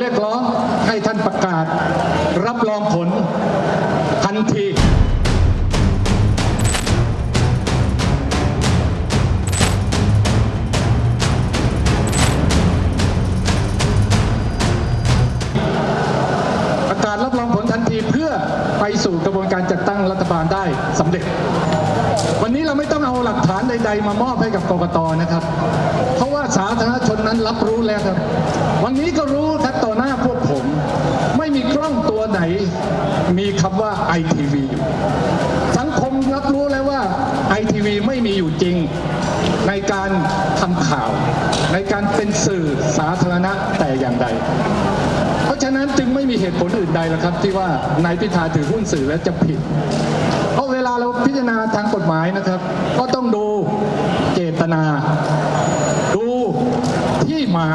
เรียกร้องให้ท่านประกาศ รับรองผลทันทีประกาศรับรองผลทันทีเพื่อไปสู่กระบวนการจัดตั้งรัฐบาลได้สำเร็จ วันนี้เราไม่ต้องเอาหลักฐานใด ๆ มามอบให้กับกรกตนะครับ เพราะว่าสาธารณชนนั้นรับรู้แล้วครับ วันนี้ก็รู้ทัดต่อหน้าพวกผม ไม่มีกล้องตัว ไหนมีคำว่าไอทีวีอยู่ สังคมรับรู้แล้วว่าไอทีวีไม่มีอยู่จริง ในการทำข่าว ในการเป็นสื่อสาธารณะแต่อย่างใด เพราะฉะนั้นจึงไม่มีเหตุผลอื่นใดแล้วครับ ที่ว่านายพิธาถือหุ้นสื่อแล้วจะผิด เพราะเวลาเราพิจารณาทางกฎหมายนะครับ ก็ต้องดูเจตนา ดูที่มา